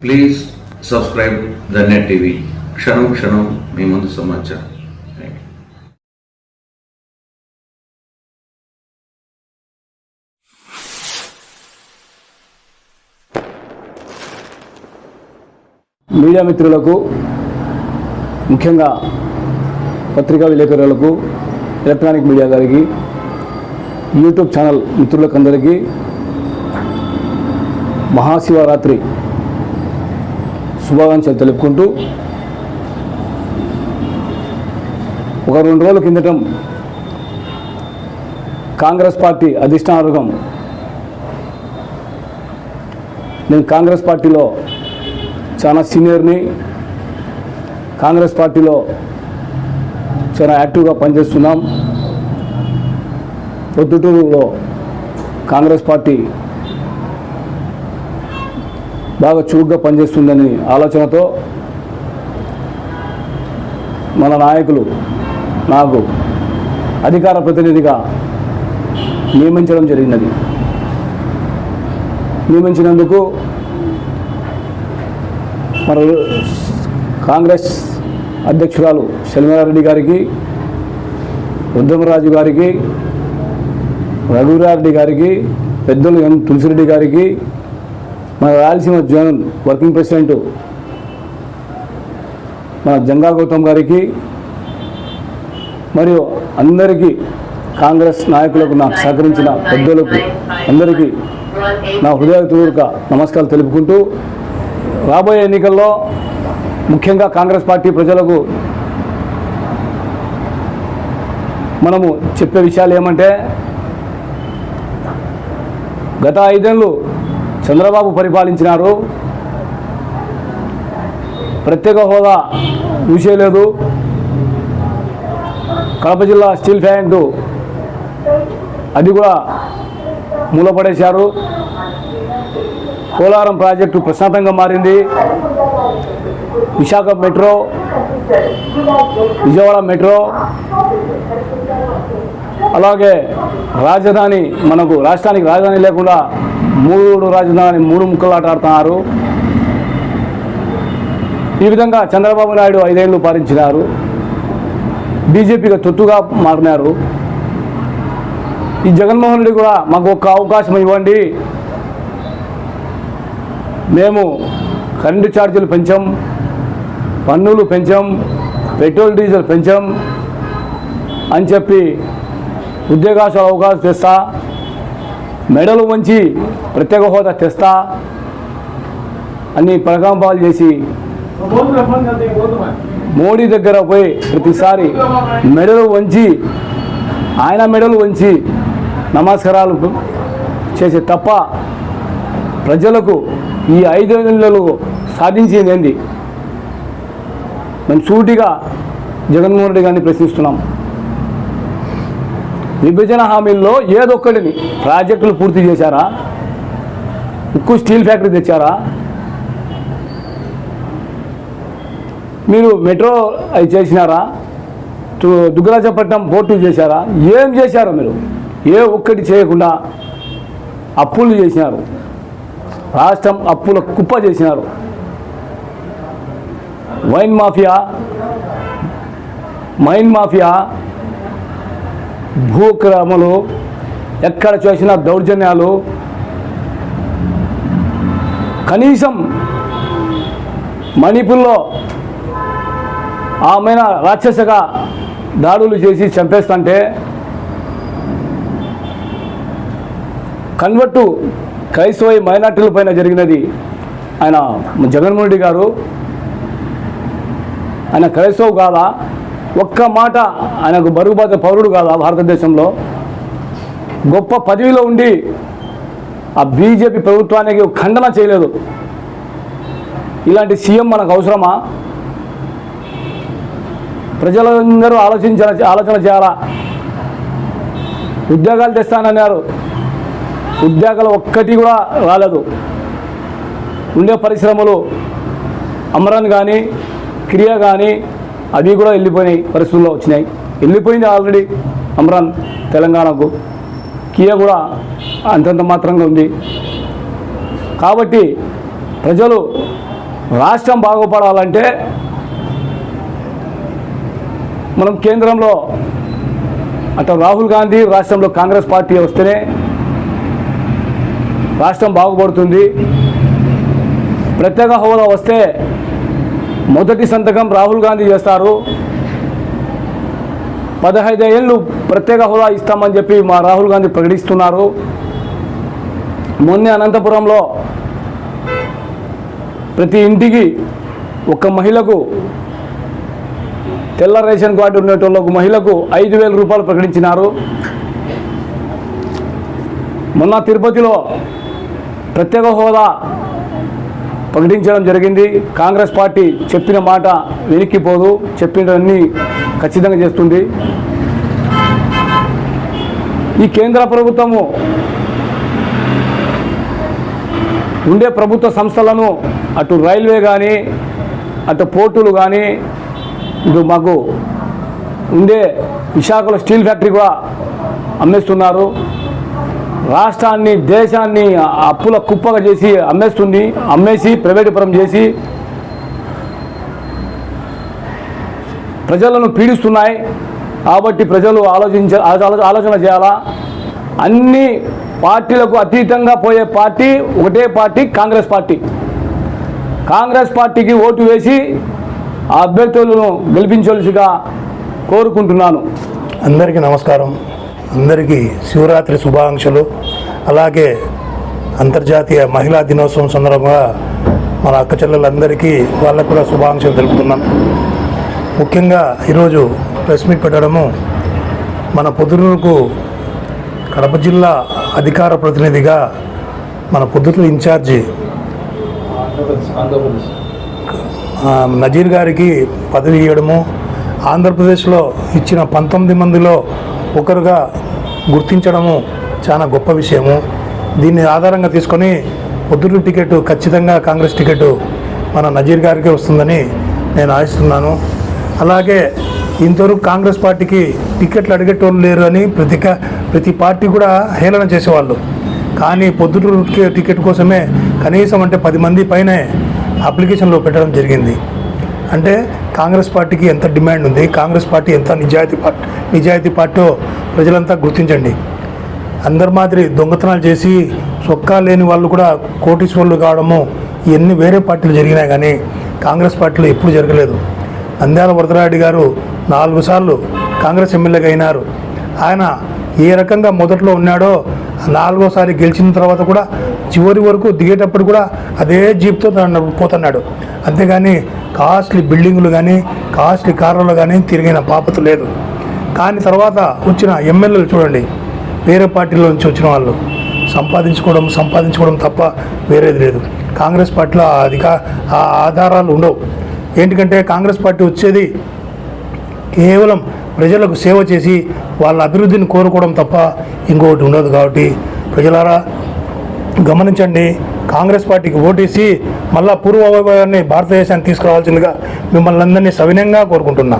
Please subscribe the net TV క్షణం క్షణం మీ ముందు సమాచారం. మీడియా మిత్రులకు ముఖ్యంగా పత్రికా విలేకరులకు ఎలక్ట్రానిక్ మీడియా గారికి యూట్యూబ్ ఛానల్ మిత్రులకు అందరికీ మహాశివరాత్రి శుభాకాంక్షలు తెలుపుకుంటూ ఒక రెండు రోజుల కిందటం కాంగ్రెస్ పార్టీ అధిష్టానవర్గం నేను కాంగ్రెస్ పార్టీలో చాలా సీనియర్ని కాంగ్రెస్ పార్టీలో చాలా యాక్టివ్గా పనిచేస్తున్నాం. పొద్దుటూరులో కాంగ్రెస్ పార్టీ బాగా చురుగ్గా పనిచేస్తుందని ఆలోచనతో మన నాయకులు నాకు అధికార ప్రతినిధిగా నియమించడం జరిగినది. నియమించినందుకు మన కాంగ్రెస్ అధ్యక్షురాలు శర్మిలారెడ్డి గారికి ఉద్దమరాజు గారికి రఘురారెడ్డి గారికి పెద్దలు ఎన్ తులసిరెడ్డి గారికి మన రాయలసీమ జోన్ వర్కింగ్ ప్రెసిడెంట్ మన జంగా గౌతమ్ గారికి మరియు అందరికీ కాంగ్రెస్ నాయకులకు నాకు సహకరించిన పెద్దలకు అందరికీ నా హృదయపూర్వక నమస్కారాలు తెలుపుకుంటూ రాబోయే ఎన్నికల్లో ముఖ్యంగా కాంగ్రెస్ పార్టీ ప్రజలకు మనము చెప్పే విషయాలు ఏమంటే గత ఐదేళ్ళు చంద్రబాబు పరిపాలించినారు ప్రత్యేక హోదా చూసేయలేదు కడప జిల్లా స్టీల్ ప్లాంటు అది కూడా మూలపడేశారు. కోలారం ప్రాజెక్టు ప్రశాంతంగా మారింది. విశాఖ మెట్రో విజయవాడ మెట్రో అలాగే రాజధాని మనకు రాష్ట్రానికి రాజధాని లేకుండా మూడు రాజధాని మూడు ముక్కలాటాడుతున్నారు. ఈ విధంగా చంద్రబాబు నాయుడు ఐదేళ్ళు పాలించినారు. బీజేపీగా తొత్తుగా మారినారు. ఈ జగన్మోహన్ రెడ్డి కూడా మాకు ఒక్క అవకాశం ఇవ్వండి. మేము కరెంటు ఛార్జీలు పెంచాం పన్నులు పెంచాం పెట్రోల్ డీజిల్ పెంచాం అని చెప్పి ఉద్యోగాశాల అవకాశం తెస్తా మెడలు వంచి ప్రత్యేక హోదా తెస్తా అన్ని ప్రకంపాలు చేసి మోడీ దగ్గర పోయి ప్రతిసారి మెడలు వంచి ఆయన మెడలు వంచి నమస్కారాలు చేసే తప్ప ప్రజలకు ఈ ఐదు నెలలు సాధించింది ఏంది మేము సూటిగా జగన్మోహన్ రెడ్డి గారిని ప్రశ్నిస్తున్నాం. విభజన హామీల్లో ఏదొక్కటిని ప్రాజెక్టులు పూర్తి చేశారా? ఉక్కు స్టీల్ ఫ్యాక్టరీ తెచ్చారా? మీరు మెట్రో అవి చేసినారా? దుగ్గరాజపట్నం పోర్టు చేశారా? ఏం చేశారా మీరు? ఏ ఒక్కటి చేయకుండా అప్పులు చేసినారు. రాష్ట్రం అప్పుల కుప్ప చేసినారు. వైన్ మాఫియా మైన్ మాఫియా భూక్రమలు ఎక్కడ చేసినా దౌర్జన్యాలు. కనీసం మణిపూర్లో ఆమెన రాక్షసగా దాడులు చేసి చంపేస్తుంటే కన్వర్టు క్రైస్తవ మైనార్టీల పైన జరిగినది ఆయన జగన్మోహన్ రెడ్డి గారు. ఆయన క్రైస్తవు కాదా ఒక్క మాట ఆయనకు బరుగుబాత పౌరుడు కాదా భారతదేశంలో. గొప్ప పదవిలో ఉండి ఆ బీజేపీ ప్రభుత్వానికి ఖండన చేయలేదు. ఇలాంటి సీఎం మనకు అవసరమా? ప్రజలందరూ ఆలోచించాల ఆలోచన చేయాలా? ఉద్యోగాలు తెస్తానన్నారు. ఉద్యోగాలు ఒక్కటి కూడా రాలేదు. ఉండే పరిశ్రమలు అమరన్ కానీ క్రియ కానీ అవి కూడా వెళ్ళిపోయినాయి పరిస్థితుల్లో వచ్చినాయి. వెళ్ళిపోయింది ఆల్రెడీ అమరాన్ తెలంగాణకు. కియా కూడా అంతంత మాత్రంగా ఉంది. కాబట్టి ప్రజలు రాష్ట్రం బాగుపడాలంటే మనం కేంద్రంలో అటు రాహుల్ గాంధీ రాష్ట్రంలో కాంగ్రెస్ పార్టీ వస్తేనే రాష్ట్రం బాగుపడుతుంది. ప్రత్యేక హోదా వస్తే మొదటి సంతకం రాహుల్ గాంధీ చేస్తారు. పదహైదు ఏళ్ళు ప్రత్యేక హోదా ఇస్తామని చెప్పి మా రాహుల్ గాంధీ ప్రకటిస్తున్నారు. మొన్నే అనంతపురంలో ప్రతి ఇంటికి ఒక మహిళకు తెల్ల రేషన్ కార్డు ఉన్నటువంటి మహిళకు ఐదు వేల రూపాయలు ప్రకటించినారు. మొన్న తిరుపతిలో ప్రత్యేక హోదా ప్రకటించడం జరిగింది. కాంగ్రెస్ పార్టీ చెప్పిన మాట వెనక్కిపోదు చెప్పినవన్నీ ఖచ్చితంగా చేస్తుంది. ఈ కేంద్ర ప్రభుత్వము ఉండే ప్రభుత్వ సంస్థలను అటు రైల్వే కానీ అటు పోర్టులు కానీ ఇటు మాకు ఉండే విశాఖలో స్టీల్ ఫ్యాక్టరీ కూడా అమ్మేస్తున్నారు. రాష్ట్రాన్ని దేశాన్ని అప్పుల కుప్పగా చేసి అమ్మేస్తుంది అమ్మేసి ప్రైవేటుపరం చేసి ప్రజలను పీడిస్తున్నాయి. కాబట్టి ప్రజలు ఆలోచించ ఆలోచన చేయాలా? అన్ని పార్టీలకు అతీతంగా పోయే పార్టీ ఒకటే పార్టీ కాంగ్రెస్ పార్టీ. కాంగ్రెస్ పార్టీకి ఓటు వేసి ఆ అభ్యర్థులను గెలిపించవలసిగా కోరుకుంటున్నాను. అందరికీ నమస్కారం. అందరికీ శివరాత్రి శుభాకాంక్షలు. అలాగే అంతర్జాతీయ మహిళా దినోత్సవం సందర్భంగా మన అక్క చెల్లెలందరికీ వాళ్ళకు కూడా శుభాకాంక్షలు తెలుపుతున్నాం. ముఖ్యంగా ఈరోజు ప్రెస్ మీట్ పెట్టడము మన పొద్దునూరుకు కడప జిల్లా అధికార ప్రతినిధిగా మన పొద్దుటూరు ఇన్ఛార్జి నజీర్ గారికి పదవి ఇవ్వడము. ఆంధ్రప్రదేశ్లో ఇచ్చిన పంతొమ్మిది మందిలో ఒకరుగా గుర్తించడము చాలా గొప్ప విషయము. దీన్ని ఆధారంగా తీసుకొని పొద్దుటూరు టికెట్ ఖచ్చితంగా కాంగ్రెస్ టికెట్ మన నజీర్ గారికి వస్తుందని నేను ఆశిస్తున్నాను. అలాగే ఇంతవరకు కాంగ్రెస్ పార్టీకి టికెట్లు అడిగేటోళ్ళు లేరు అని ప్రతి ప్రతి పార్టీ కూడా హేళన చేసేవాళ్ళు. కానీ పొద్దుటూరు టికెట్ కోసమే కనీసం అంటే పది మంది పైనే అప్లికేషన్లో పెట్టడం జరిగింది. అంటే కాంగ్రెస్ పార్టీకి ఎంత డిమాండ్ ఉంది కాంగ్రెస్ పార్టీ ఎంత నిజాయితీ పార్టీ నిజాయితీ పార్టీ ప్రజలంతా గుర్తించండి. అందరి మాదిరి దొంగతనాలు చేసి చొక్కా లేని వాళ్ళు కూడా కోటీశ్వరులు కావడము ఇవన్నీ వేరే పార్టీలు జరిగినాయి కానీ కాంగ్రెస్ పార్టీలో ఎప్పుడు జరగలేదు. నంద్యాల వరదరాయుడు గారు నాలుగు సార్లు కాంగ్రెస్ ఎమ్మెల్యేగా అయినారు. ఆయన ఏ రకంగా మొదట్లో ఉన్నాడో నాలుగోసారి గెలిచిన తర్వాత కూడా చివరి వరకు దిగేటప్పుడు కూడా అదే జీప్తో తను పోతున్నాడు. అంతేగాని కాస్ట్లీ బిల్డింగులు కానీ కాస్ట్లీ కార్లలో కానీ తిరిగిన పాపత లేదు. కానీ తర్వాత వచ్చిన ఎమ్మెల్యేలు చూడండి వేరే పార్టీలో నుంచి వచ్చిన వాళ్ళు. సంపాదించుకోవడం సంపాదించుకోవడం తప్ప వేరేది లేదు. కాంగ్రెస్ పార్టీలో అధిక ఆ ఆధారాలు ఉండవు. ఏంటికంటే కాంగ్రెస్ పార్టీ వచ్చేది కేవలం ప్రజలకు సేవ చేసి వాళ్ళ అభివృద్ధిని కోరుకోవడం తప్ప ఇంకొకటి ఉండదు కాబట్టి ప్రజలారా గమనించండి కాంగ్రెస్ పార్టీకి ఓటేసి మళ్ళా పూర్వ వైభవాన్ని భారతదేశాన్ని తీసుకురావాల్సిందిగా మిమ్మల్ని అందరినీ సవినయంగా కోరుకుంటున్నా.